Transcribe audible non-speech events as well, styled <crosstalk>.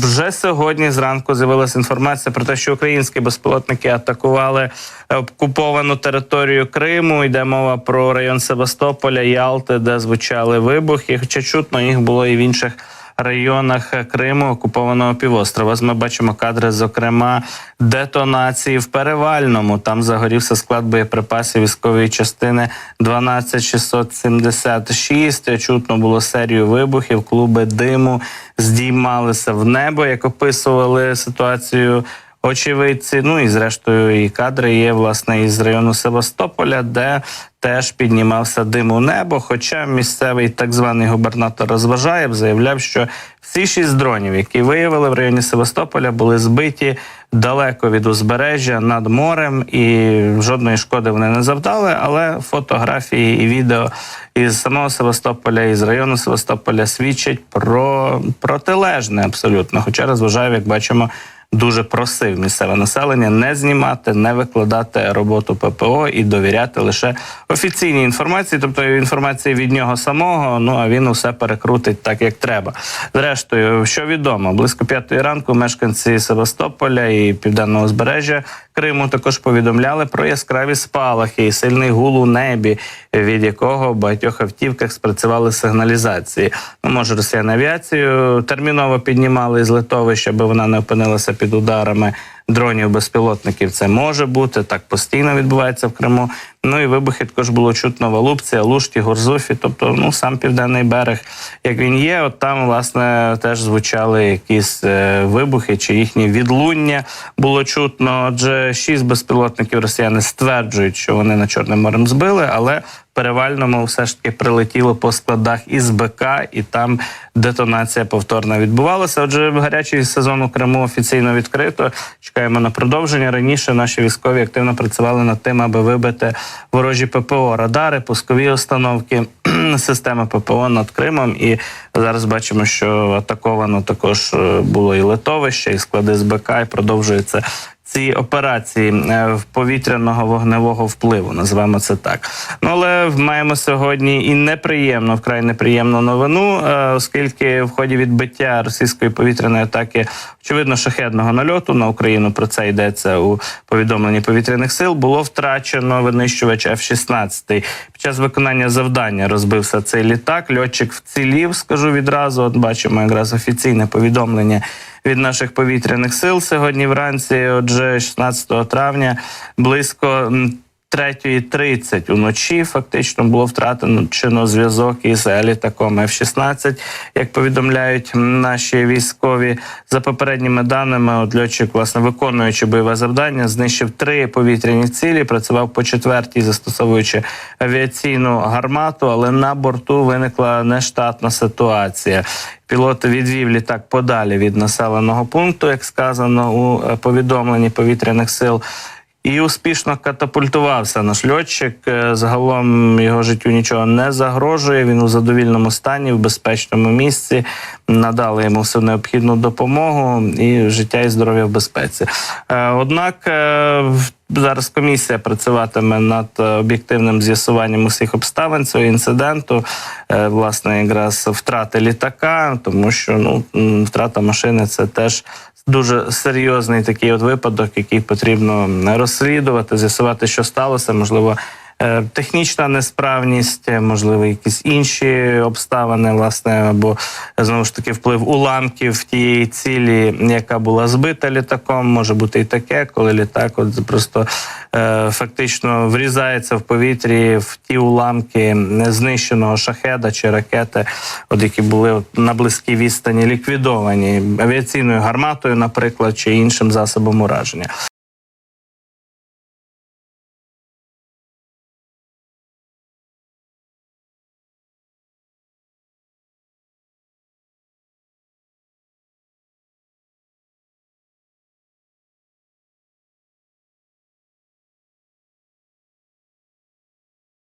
вже сьогодні зранку з'явилася інформація про те, що українські безпілотники атакували окуповану територію Криму. Йде мова про район Севастополя, Ялти, де звучали вибухи. Хоча чутно їх було і в інших районах Криму, окупованого півострова. Ми бачимо кадри, зокрема, детонації в Перевальному. Там загорівся склад боєприпасів військової частини 12676. Чутно було серію вибухів, клуби диму здіймалися в небо, як описували ситуацію. Очевидці, ну і зрештою, і кадри є власне із району Севастополя, де теж піднімався дим у небо. Хоча місцевий так званий губернатор Розважаєв заявляв, що всі шість дронів, які виявили в районі Севастополя, були збиті далеко від узбережжя над морем, і жодної шкоди вони не завдали. Але фотографії і відео із самого Севастополя, із району Севастополя свідчать про протилежне абсолютно. Хоча Розважаєв, як бачимо дуже просив місцеве населення не знімати, не викладати роботу ППО і довіряти лише офіційній інформації, тобто інформації від нього самого. Ну а він усе перекрутить так, як треба. Зрештою, що відомо, близько п'ятої ранку мешканці Севастополя і південного узбережжя Криму також повідомляли про яскраві спалахи і сильний гул у небі, від якого в багатьох автівках спрацювали сигналізації. Ну, може, росіяни авіацію терміново піднімали з литовища, аби вона не опинилася під ударами дронів безпілотників. Це може бути так постійно відбувається в Криму. Ну і вибухи також було чутно в Алупці, Алушті, Горзуфі. Тобто, ну сам південний берег, як він є, от там власне теж звучали якісь е, вибухи чи їхні відлуння було чутно. Отже, шість безпілотників росіяни стверджують, що вони на Чорним морем збили, але перевальному все ж таки прилетіло по складах із БК, і там детонація повторна відбувалася. Отже, гарячий сезон у Криму офіційно відкрито. Чекаємо на продовження. Раніше наші військові активно працювали над тим, аби вибити ворожі ППО, радари, пускові установки, <clears throat> системи ППО над Кримом. І зараз бачимо, що атаковано також е, було і литовище, і склади з БК, і продовжується. Ці операції е, в повітряного вогневого впливу, називаємо це так. Ну але маємо сьогодні і неприємну, вкрай неприємну новину, е, оскільки в ході відбиття російської повітряної атаки, очевидно, шахедного нальоту на Україну про це йдеться у повідомленні повітряних сил. Було втрачено винищувач F-16. Час виконання завдання розбився цей літак. Льотчик вцілів, скажу відразу. От бачимо якраз офіційне повідомлення від наших повітряних сил сьогодні вранці. Отже, 16 травня, близько. М, 3.30 уночі фактично було втратено чинно зв'язок із літаком F-16, як повідомляють наші військові. За попередніми даними, от льотчик, власне, виконуючи бойове завдання, знищив три повітряні цілі. Працював по четвертій, застосовуючи авіаційну гармату, але на борту виникла нештатна ситуація. Пілот відвів літак подалі від населеного пункту, як сказано у повідомленні повітряних сил. І успішно катапультувався наш льотчик. Е, Загалом його життю нічого не загрожує. Він у задовільному стані, в безпечному місці. Надали йому всю необхідну допомогу і життя і здоров'я в безпеці. Е, Однак е, зараз комісія працюватиме над об'єктивним з'ясуванням усіх обставин цього інциденту. Власне, якраз втрати літака, тому що ну втрата машини це теж дуже серйозний такий от випадок, який потрібно розслідувати, з'ясувати, що сталося. Можливо, е, технічна несправність, е, можливо, якісь інші обставини, власне, або е, знову ж таки вплив уламків тієї цілі, яка була збита літаком. Може бути і таке, коли літак от просто е, фактично врізається в повітрі в ті уламки знищеного шахеда чи ракети, от які були на близькій відстані ліквідовані авіаційною гарматою, наприклад, чи іншим засобом ураження.